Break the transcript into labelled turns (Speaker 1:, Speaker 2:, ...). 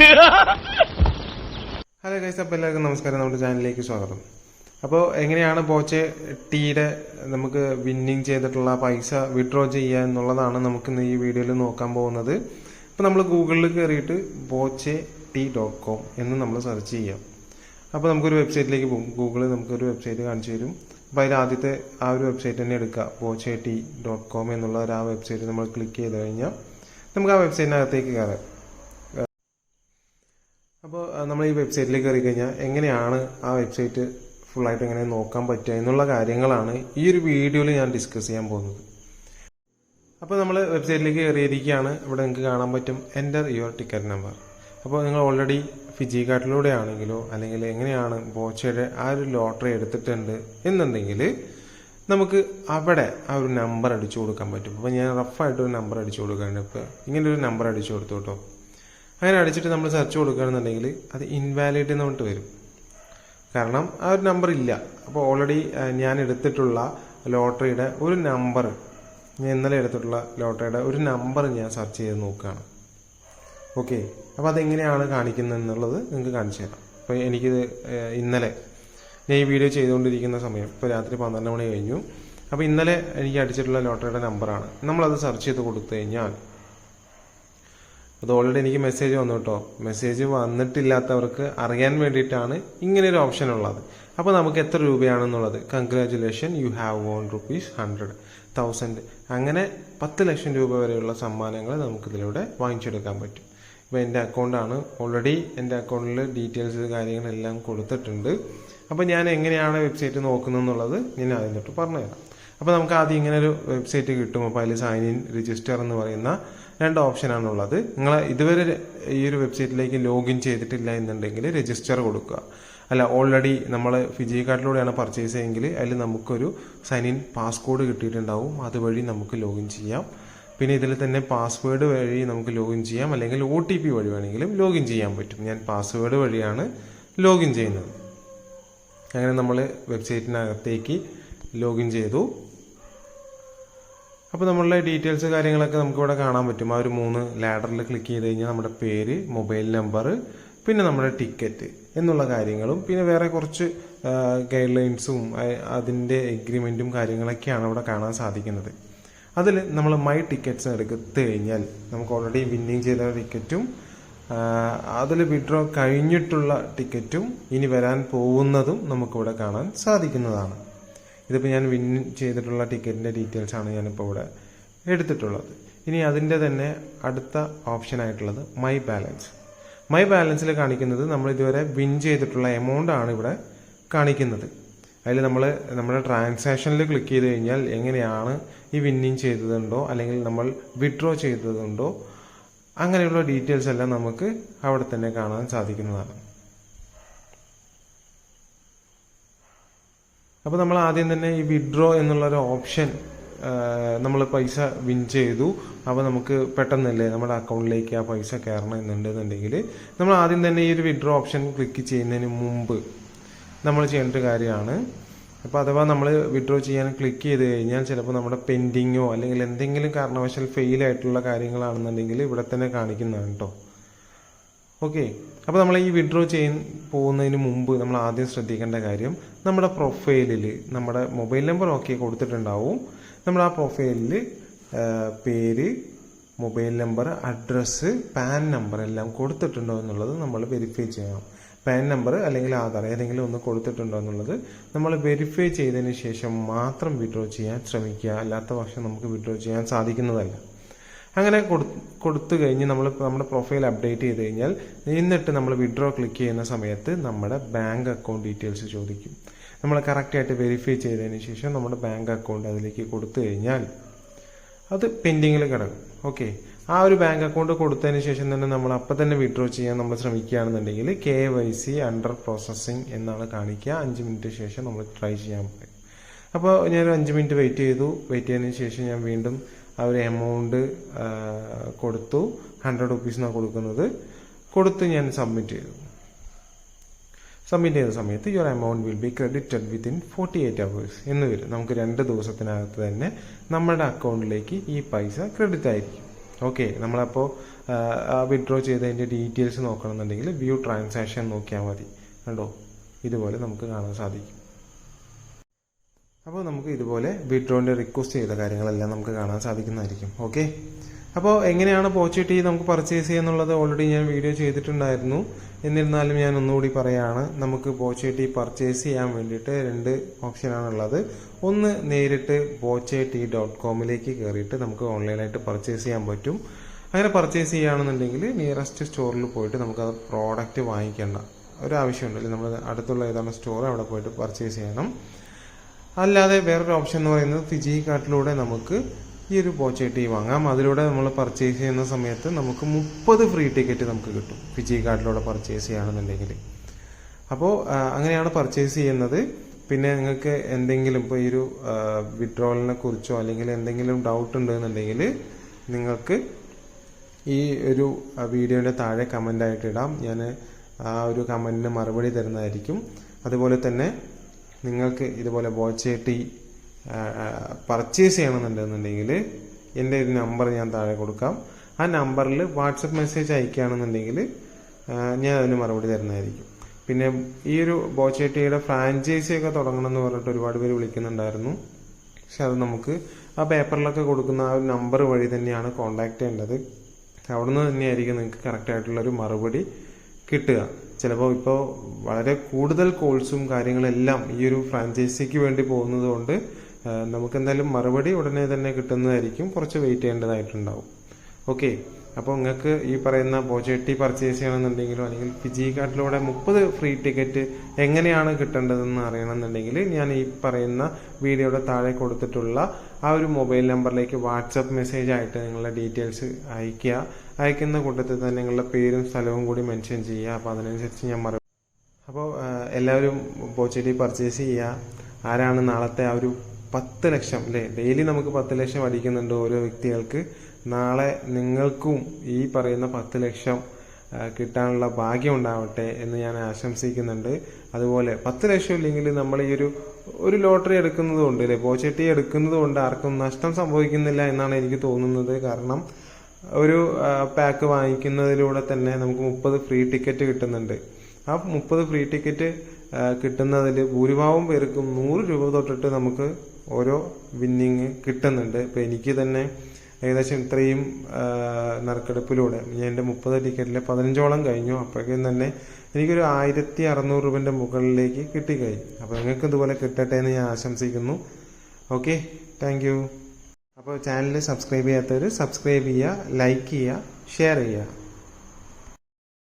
Speaker 1: Hello guys അപ്പോൾ എല്ലാവർക്കും നമസ്കാരം. നമ്മുടെ ചാനലിലേക്ക് സ്വാഗതം. അപ്പോൾ എങ്ങനെയാണ് പോച്ച ടീയുടെ നമുക്ക് വിന്നിങ് ചെയ്തിട്ടുള്ള പൈസ വിഡ്രോ ചെയ്യുക എന്നുള്ളതാണ് നമുക്കിന്ന് ഈ വീഡിയോയിൽ നോക്കാൻ പോകുന്നത്. അപ്പോൾ നമ്മൾ ഗൂഗിളിൽ കയറിയിട്ട് ബോച്ചെ ടീ ഡോട്ട് കോം എന്ന് നമ്മൾ സെർച്ച് ചെയ്യാം. അപ്പോൾ നമുക്കൊരു വെബ്സൈറ്റിലേക്ക് പോകും ഗൂഗിളിൽ നമുക്കൊരു വെബ്സൈറ്റ് കാണിച്ചു തരും. അപ്പോൾ അതിൽ ആദ്യത്തെ ആ ഒരു വെബ്സൈറ്റ് തന്നെ എടുക്കുക. ബോച്ചെ ടി ഡോട്ട് കോം എന്നുള്ള ഒരു ആ വെബ്സൈറ്റ് നമ്മൾ ക്ലിക്ക് ചെയ്ത് കഴിഞ്ഞാൽ നമുക്ക് ആ വെബ്സൈറ്റിനകത്തേക്ക് കയറാം. അപ്പോൾ നമ്മൾ ഈ വെബ്സൈറ്റിലേക്ക് കയറി കഴിഞ്ഞാൽ എങ്ങനെയാണ് ആ വെബ്സൈറ്റ് ഫുള്ളായിട്ട് എങ്ങനെ നോക്കാൻ പറ്റുക എന്നുള്ള കാര്യങ്ങളാണ് ഈ ഒരു വീഡിയോയിൽ ഞാൻ ഡിസ്കസ് ചെയ്യാൻ പോകുന്നത്. അപ്പോൾ നമ്മൾ വെബ്സൈറ്റിലേക്ക് കയറിയിരിക്കുകയാണ്. ഇവിടെ നിങ്ങൾക്ക് കാണാൻ പറ്റും എന്റർ യുവർ ടിക്കറ്റ് നമ്പർ അപ്പോൾ നിങ്ങൾ ഓൾറെഡി ഫിജി കാർഡിലൂടെ ആണെങ്കിലോ അല്ലെങ്കിൽ എങ്ങനെയാണ് ബോച്ചയുടെ ആ ഒരു ലോട്ടറി എടുത്തിട്ടുണ്ട് എന്നുണ്ടെങ്കിൽ നമുക്ക് അവിടെ ആ ഒരു നമ്പർ അടിച്ചു കൊടുക്കാൻ പറ്റും. അപ്പോൾ ഞാൻ റഫായിട്ട് ഒരു നമ്പർ അടിച്ചു കൊടുക്കാണ്ട് ഇപ്പോൾ ഇങ്ങനെ ഒരു നമ്പർ അടിച്ചു കൊടുത്തു കേട്ടോ അങ്ങനെ അടിച്ചിട്ട് നമ്മൾ സെർച്ച് കൊടുക്കുകയാണെന്നുണ്ടെങ്കിൽ അത് ഇൻവാലിഡ് എന്ന് പറഞ്ഞിട്ട് വരും. കാരണം ആ ഒരു നമ്പർ ഇല്ല. അപ്പോൾ ഓൾറെഡി ഞാൻ എടുത്തിട്ടുള്ള ലോട്ടറിയുടെ ഒരു നമ്പർ ഞാൻ ഇന്നലെ എടുത്തിട്ടുള്ള ലോട്ടറിയുടെ ഒരു നമ്പർ ഞാൻ സെർച്ച് ചെയ്ത് നോക്കുകയാണ്. ഓക്കെ അപ്പോൾ അതെങ്ങനെയാണ് കാണിക്കുന്നത് എന്നുള്ളത് നിങ്ങൾക്ക് കാണിച്ചു തരാം. അപ്പോൾ എനിക്കിത് ഇന്നലെ ഞാൻ ഈ വീഡിയോ ചെയ്തുകൊണ്ടിരിക്കുന്ന സമയം ഇപ്പോൾ രാത്രി പന്ത്രണ്ട് മണി കഴിഞ്ഞു. അപ്പോൾ ഇന്നലെ എനിക്ക് അടിച്ചിട്ടുള്ള ലോട്ടറിയുടെ നമ്പറാണ് നമ്മളത് സെർച്ച് ചെയ്ത് കൊടുത്തു കഴിഞ്ഞാൽ അത് ഓൾറെഡി എനിക്ക് മെസ്സേജ് വന്നു കേട്ടോ മെസ്സേജ് വന്നിട്ടില്ലാത്തവർക്ക് അറിയാൻ വേണ്ടിയിട്ടാണ് ഇങ്ങനെ ഒരു ഓപ്ഷൻ ഉള്ളത്. അപ്പോൾ നമുക്ക് എത്ര രൂപയാണെന്നുള്ളത്. Congratulation you have won rupees hundred thousand അങ്ങനെ പത്ത് ലക്ഷം രൂപ വരെയുള്ള സമ്മാനങ്ങൾ നമുക്കിതിലൂടെ വാങ്ങിച്ചെടുക്കാൻ പറ്റും. ഇപ്പോൾ എന്റെ അക്കൗണ്ടാണ് ഓൾറെഡി എന്റെ അക്കൗണ്ടിൽ ഡീറ്റെയിൽസ് കാര്യങ്ങളെല്ലാം കൊടുത്തിട്ടുണ്ട്. അപ്പോൾ ഞാൻ എങ്ങനെയാണ് വെബ്സൈറ്റ് നോക്കുന്നതെന്നുള്ളത് ഞാൻ ആദ്യം തൊട്ട് പറഞ്ഞുതരാം. അപ്പോൾ നമുക്ക് ആദ്യം ഇങ്ങനെ ഒരു വെബ്സൈറ്റ് കിട്ടും. അപ്പോൾ അതിൽ സൈൻ ഇൻ രജിസ്റ്റർ എന്ന് പറയുന്ന രണ്ട് ഓപ്ഷനാണുള്ളത് നിങ്ങൾ ഇതുവരെ ഈ ഒരു വെബ്സൈറ്റിലേക്ക് ലോഗിൻ ചെയ്തിട്ടില്ല എന്നുണ്ടെങ്കിൽ രജിസ്റ്റർ കൊടുക്കുക. അല്ല ഓൾറെഡി നമ്മൾ ഫിജി കാർഡിലൂടെയാണ് പർച്ചേസ് ചെയ്യുമെങ്കിൽ അതിൽ നമുക്കൊരു സൈൻ ഇൻ പാസ്കോഡ് കിട്ടിയിട്ടുണ്ടാവും. അതുവഴി നമുക്ക് ലോഗിൻ ചെയ്യാം. പിന്നെ ഇതിൽ തന്നെ പാസ്വേഡ് വഴി നമുക്ക് ലോഗിൻ ചെയ്യാം. അല്ലെങ്കിൽ ഒ ടി പി വഴി വേണമെങ്കിലും ലോഗിൻ ചെയ്യാൻ പറ്റും. ഞാൻ പാസ്വേഡ് വഴിയാണ് ലോഗിൻ ചെയ്യുന്നത്. അങ്ങനെ നമ്മൾ വെബ്സൈറ്റിനകത്തേക്ക് ലോഗിൻ ചെയ്തു. അപ്പോൾ നമ്മളുടെ ഡീറ്റെയിൽസ് കാര്യങ്ങളൊക്കെ നമുക്കിവിടെ കാണാൻ പറ്റും. ആ ഒരു മൂന്ന് ലാഡറിൽ ക്ലിക്ക് ചെയ്ത് കഴിഞ്ഞാൽ നമ്മുടെ പേര് മൊബൈൽ നമ്പർ പിന്നെ നമ്മുടെ ടിക്കറ്റ് എന്നുള്ള കാര്യങ്ങളും പിന്നെ വേറെ കുറച്ച് ഗൈഡ് ലൈൻസും അതിന്റെ എഗ്രിമെന്റും കാര്യങ്ങളൊക്കെയാണ് അവിടെ കാണാൻ സാധിക്കുന്നത്. അതിൽ നമ്മൾ മൈ ടിക്കറ്റ്സ് എടുത്ത് കഴിഞ്ഞാൽ നമുക്ക് ഓൾറെഡി വിന്നിങ് ചെയ്ത ടിക്കറ്റും അതിൽ വിഡ്രോ കഴിഞ്ഞിട്ടുള്ള ടിക്കറ്റും ഇനി വരാൻ പോകുന്നതും നമുക്കിവിടെ കാണാൻ സാധിക്കുന്നതാണ്. ഇതിപ്പോൾ ഞാൻ വിൻ ചെയ്തിട്ടുള്ള ടിക്കറ്റിന്റെ ഡീറ്റെയിൽസ് ആണ് ഞാനിപ്പോൾ ഇവിടെ എടുത്തിട്ടുള്ളത്. ഇനി അതിന്റെ തന്നെ അടുത്ത ഓപ്ഷൻ ആയിട്ടുള്ളത് മൈ ബാലൻസ് മൈ ബാലൻസിൽ കാണിക്കുന്നത് നമ്മൾ ഇതുവരെ വിൻ ചെയ്തിട്ടുള്ള എമൗണ്ട് ആണ് ഇവിടെ കാണിക്കുന്നത്. അതിൽ നമ്മൾ നമ്മുടെ ട്രാൻസാക്ഷനിൽ ക്ലിക്ക് ചെയ്ത് കഴിഞ്ഞാൽ എങ്ങനെയാണ് ഈ വിന്നിങ് ചെയ്തതുണ്ടോ അല്ലെങ്കിൽ നമ്മൾ വിഡ്രോ ചെയ്തതുണ്ടോ അങ്ങനെയുള്ള ഡീറ്റെയിൽസ് എല്ലാം നമുക്ക് അവിടെ തന്നെ കാണാൻ സാധിക്കുന്നതാണ്. അപ്പോൾ നമ്മൾ ആദ്യം തന്നെ ഈ വിഡ്രോ എന്നുള്ളൊരു ഓപ്ഷൻ നമ്മൾ പൈസ വിൻ ചെയ്തു. അപ്പോൾ നമുക്ക് പെട്ടെന്നല്ലേ നമ്മുടെ അക്കൗണ്ടിലേക്ക് ആ പൈസ കയറണം എന്നുണ്ടെന്നുണ്ടെങ്കിൽ നമ്മൾ ആദ്യം തന്നെ ഈ ഒരു വിഡ്രോ ഓപ്ഷൻ ക്ലിക്ക് ചെയ്യുന്നതിന് മുമ്പ് നമ്മൾ ചെയ്യേണ്ട ഒരു കാര്യമാണ്. അപ്പോൾ അഥവാ നമ്മൾ വിഡ്രോ ചെയ്യാൻ ക്ലിക്ക് ചെയ്ത് കഴിഞ്ഞാൽ ചിലപ്പോൾ നമ്മുടെ പെൻഡിങ്ങോ അല്ലെങ്കിൽ എന്തെങ്കിലും കാരണവശാൽ ഫെയിൽ ആയിട്ടുള്ള കാര്യങ്ങളാണെന്നുണ്ടെങ്കിൽ ഇവിടെ തന്നെ കാണിക്കുന്നതാണ് കേട്ടോ ഓക്കെ അപ്പോൾ നമ്മൾ ഈ വിഡ്രോ ചെയ്യാൻ പോകുന്നതിന് മുമ്പ് നമ്മൾ ആദ്യം ശ്രദ്ധിക്കേണ്ട കാര്യം നമ്മുടെ പ്രൊഫൈലിൽ നമ്മുടെ മൊബൈൽ നമ്പർ ഓക്കെ കൊടുത്തിട്ടുണ്ടാവും. നമ്മൾ ആ പ്രൊഫൈലിൽ പേര് mobile number address PAN number എല്ലാം കൊടുത്തിട്ടുണ്ടോ എന്നുള്ളത് നമ്മൾ വെരിഫൈ ചെയ്യണം. പാൻ നമ്പർ അല്ലെങ്കിൽ ആധാർ ഏതെങ്കിലും ഒന്ന് കൊടുത്തിട്ടുണ്ടോ എന്നുള്ളത് നമ്മൾ വെരിഫൈ ചെയ്തതിന് ശേഷം മാത്രം വിഡ്രോ ചെയ്യാൻ ശ്രമിക്കുക. അല്ലാത്ത പക്ഷം നമുക്ക് വിഡ്രോ ചെയ്യാൻ സാധിക്കുന്നതല്ല. അങ്ങനെ കൊടു- കൊടുത്തു കഴിഞ്ഞ് നമ്മൾ നമ്മുടെ പ്രൊഫൈൽ അപ്ഡേറ്റ് ചെയ്ത് കഴിഞ്ഞാൽ എന്നിട്ട് നമ്മൾ വിഡ്രോ ക്ലിക്ക് ചെയ്യുന്ന സമയത്ത് നമ്മുടെ ബാങ്ക് അക്കൗണ്ട് ഡീറ്റെയിൽസ് ചോദിക്കും. നമ്മൾ കറക്റ്റായിട്ട് വെരിഫൈ ചെയ്തതിന് ശേഷം നമ്മുടെ ബാങ്ക് അക്കൗണ്ട് അതിലേക്ക് കൊടുത്തു കഴിഞ്ഞാൽ അത് പെൻഡിങ്ങിൽ കിടക്കും. ഓക്കെ ആ ഒരു ബാങ്ക് അക്കൗണ്ട് കൊടുത്തതിന് ശേഷം തന്നെ നമ്മൾ അപ്പം തന്നെ വിഡ്രോ ചെയ്യാൻ നമ്മൾ ശ്രമിക്കുകയാണെന്നുണ്ടെങ്കിൽ K Y C under processing എന്നാണ് കാണിക്കുക. അഞ്ച് മിനിറ്റ് ശേഷം നമ്മൾ ട്രൈ ചെയ്യാൻ പറയും. അപ്പോൾ ഞാനൊരു അഞ്ച് മിനിറ്റ് വെയിറ്റ് ചെയ്തു. വെയിറ്റ് ചെയ്തതിന് ശേഷം ഞാൻ വീണ്ടും ഒരു എമൗണ്ട് കൊടുത്തു. ഹൺഡ്രഡ് റുപ്പീസിനാണ് കൊടുക്കുന്നത്. കൊടുത്ത് ഞാൻ സബ്മിറ്റ് ചെയ്തു. സബ്മിറ്റ് ചെയ്ത സമയത്ത് your amount will be credited within forty eight hours എന്ന് വരും. നമുക്ക് രണ്ട് ദിവസത്തിനകത്ത് തന്നെ നമ്മുടെ അക്കൗണ്ടിലേക്ക് ഈ പൈസ ക്രെഡിറ്റ് ആയിരിക്കും. ഓക്കെ നമ്മളപ്പോൾ വിഡ്രോ ചെയ്തതിന്റെ ഡീറ്റെയിൽസ് നോക്കണമെന്നുണ്ടെങ്കിൽ വ്യൂ ട്രാൻസാക്ഷൻ നോക്കിയാൽ മതി. കണ്ടോ? ഇതുപോലെ നമുക്ക് കാണാൻ സാധിക്കും. അപ്പോൾ നമുക്ക് ഇതുപോലെ വിഡ്രോന്റെ റിക്വസ്റ്റ് ചെയ്ത കാര്യങ്ങളെല്ലാം നമുക്ക് കാണാൻ സാധിക്കുന്നതായിരിക്കും. ഓക്കെ അപ്പോൾ എങ്ങനെയാണ് പോച്ചിട്ടി നമുക്ക് പർച്ചേസ് ചെയ്യുന്നുള്ളത് ഓൾറെഡി ഞാൻ വീഡിയോ ചെയ്തിട്ടുണ്ടായിരുന്നു. എന്നിരുന്നാലും ഞാൻ ഒന്നുകൂടി പറയുകയാണ് നമുക്ക് പോച്ചേട്ടി പർച്ചേസ് ചെയ്യാൻ വേണ്ടിയിട്ട് രണ്ട് ഓപ്ഷനാണുള്ളത് ഒന്ന് നേരിട്ട് പോച്ചേട്ടി ഡോട്ട് കോമിലേക്ക് കയറിയിട്ട് നമുക്ക് ഓൺലൈനായിട്ട് പർച്ചേസ് ചെയ്യാൻ പറ്റും. അങ്ങനെ പർച്ചേസ് ചെയ്യുകയാണെന്നുണ്ടെങ്കിൽ നിയറസ്റ്റ് സ്റ്റോറിൽ പോയിട്ട് നമുക്ക് അത് പ്രോഡക്റ്റ് വാങ്ങിക്കേണ്ട ഒരാവശ്യമുണ്ടല്ലോ നമ്മൾ അടുത്തുള്ള ഏതാണ് സ്റ്റോർ അവിടെ പോയിട്ട് പർച്ചേസ് ചെയ്യണം. അല്ലാതെ വേറൊരു ഓപ്ഷൻ എന്ന് പറയുന്നത് ഫിജി കാർട്ടിലൂടെ നമുക്ക് ഈ ഒരു പോച്ചേട്ടി വാങ്ങാം. അതിലൂടെ നമ്മൾ പർച്ചേസ് ചെയ്യുന്ന സമയത്ത് നമുക്ക് മുപ്പത് ഫ്രീ ടിക്കറ്റ് നമുക്ക് കിട്ടും. ഫിജി കാർട്ടിലൂടെ പർച്ചേസ് ചെയ്യുകയാണെന്നുണ്ടെങ്കിൽ. അപ്പോൾ അങ്ങനെയാണ് പർച്ചേസ് ചെയ്യുന്നത്. പിന്നെ നിങ്ങൾക്ക് എന്തെങ്കിലും ഇപ്പോൾ ഈ ഒരു വിഡ്രോവലിനെ കുറിച്ചോ അല്ലെങ്കിൽ എന്തെങ്കിലും ഡൗട്ട് ഉണ്ടെന്നുണ്ടെങ്കിൽ നിങ്ങൾക്ക് ഈ ഒരു വീഡിയോയുടെ താഴെ കമന്റായിട്ട് ഇടാം. ഞാൻ ആ ഒരു കമന്റിന് മറുപടി തരുന്നതായിരിക്കും. അതുപോലെ തന്നെ നിങ്ങൾക്ക് ഇതുപോലെ ബോച്ചേട്ടി പർച്ചേസ് ചെയ്യണമെന്നുണ്ടെന്നുണ്ടെങ്കിൽ എന്റെ ഒരു നമ്പർ ഞാൻ താഴെ കൊടുക്കാം. ആ നമ്പറിൽ വാട്സപ്പ് മെസ്സേജ് അയക്കുകയാണെന്നുണ്ടെങ്കിൽ ഞാൻ അതിന് മറുപടി തരുന്നതായിരിക്കും. പിന്നെ ഈ ഒരു ബോച്ചേട്ടിയുടെ ഫ്രാഞ്ചൈസി ഒക്കെ തുടങ്ങണം എന്ന് പറഞ്ഞിട്ട് ഒരുപാട് പേര് വിളിക്കുന്നുണ്ടായിരുന്നു. പക്ഷെ അത് നമുക്ക് ആ പേപ്പറിലൊക്കെ കൊടുക്കുന്ന ആ ഒരു നമ്പർ വഴി തന്നെയാണ് കോണ്ടാക്ട് ചെയ്യേണ്ടത്. അവിടുന്ന് തന്നെയായിരിക്കും നിങ്ങൾക്ക് കറക്റ്റ് ആയിട്ടുള്ളൊരു മറുപടി കിട്ടുക. ചിലപ്പോൾ ഇപ്പോൾ വളരെ കൂടുതൽ കോഴ്സും കാര്യങ്ങളെല്ലാം ഈ ഒരു ഫ്രാഞ്ചൈസിക്ക് വേണ്ടി പോകുന്നത് കൊണ്ട് നമുക്ക് എന്തായാലും മറുപടി ഉടനെ തന്നെ കിട്ടുന്നതായിരിക്കും. കുറച്ച് വെയിറ്റ് ചെയ്യേണ്ടതായിട്ടുണ്ടാവും. ഓക്കെ അപ്പോൾ നിങ്ങൾക്ക് ഈ പറയുന്ന ബോജെട്ടി പർച്ചേസ് ചെയ്യണമെന്നുണ്ടെങ്കിലോ അല്ലെങ്കിൽ ഫിജി കാർഡിലൂടെ മുപ്പത് ഫ്രീ ടിക്കറ്റ് എങ്ങനെയാണ് കിട്ടേണ്ടതെന്ന് അറിയണമെന്നുണ്ടെങ്കിൽ ഞാൻ ഈ പറയുന്ന വീഡിയോയുടെ താഴെ കൊടുത്തിട്ടുള്ള ആ ഒരു മൊബൈൽ നമ്പറിലേക്ക് വാട്സപ്പ് മെസ്സേജ് ആയിട്ട് നിങ്ങളുടെ ഡീറ്റെയിൽസ് അയയ്ക്കുക. അയക്കുന്ന കൂട്ടത്തിൽ തന്നെ നിങ്ങളുടെ പേരും സ്ഥലവും കൂടി മെൻഷൻ ചെയ്യുക. അപ്പോൾ അതിനനുസരിച്ച് ഞാൻ മറു അപ്പോൾ എല്ലാവരും പോച്ചെടി പർച്ചേസ് ചെയ്യുക. ആരാണ് നാളത്തെ ആ ഒരു പത്ത് ലക്ഷം അല്ലേ ഡെയിലി നമുക്ക് പത്ത് ലക്ഷം അടിക്കുന്നുണ്ട് ഓരോ വ്യക്തികൾക്ക്. നാളെ നിങ്ങൾക്കും ഈ പറയുന്ന പത്ത് ലക്ഷം കിട്ടാനുള്ള ഭാഗ്യം ഉണ്ടാവട്ടെ എന്ന് ഞാൻ ആശംസിക്കുന്നുണ്ട്. അതുപോലെ പത്ത് ലക്ഷം ഇല്ലെങ്കിൽ നമ്മൾ ഈ ഒരു ഒരു ലോട്ടറി എടുക്കുന്നതുകൊണ്ട് അല്ലെ പോച്ചട്ടി എടുക്കുന്നതുകൊണ്ട് ആർക്കും നഷ്ടം സംഭവിക്കുന്നില്ല എന്നാണ് എനിക്ക് തോന്നുന്നത്. കാരണം ഒരു പാക്ക് വാങ്ങിക്കുന്നതിലൂടെ തന്നെ നമുക്ക് മുപ്പത് ഫ്രീ ടിക്കറ്റ് കിട്ടുന്നുണ്ട്. ആ മുപ്പത് ഫ്രീ ടിക്കറ്റ് കിട്ടുന്നതിൽ ഭൂരിഭാഗം പേർക്കും നൂറ് രൂപ തൊട്ടിട്ട് നമുക്ക് ഓരോ വിന്നിങ് കിട്ടുന്നുണ്ട്. ഇപ്പം എനിക്ക് തന്നെ ഏകദേശം ഇത്രയും നറുക്കെടുപ്പിലൂടെ എന്റെ മുപ്പത് ടിക്കറ്റിൽ പതിനഞ്ചോളം കഴിഞ്ഞു. അപ്പോഴേക്കും തന്നെ എനിക്കൊരു ആയിരത്തി അറുന്നൂറ് രൂപന്റെ മുകളിലേക്ക് കിട്ടിക്കഴിഞ്ഞു. അപ്പോൾ നിങ്ങൾക്ക് ഇതുപോലെ കിട്ടട്ടെ എന്ന് ഞാൻ ആശംസിക്കുന്നു. ഓക്കെ താങ്ക് അപ്പോൾ ചാനൽ സബ്സ്ക്രൈബ് ചെയ്യാത്തവർ സബ്സ്ക്രൈബ് ചെയ്യുക ലൈക്ക് ചെയ്യുക ഷെയർ ചെയ്യുക.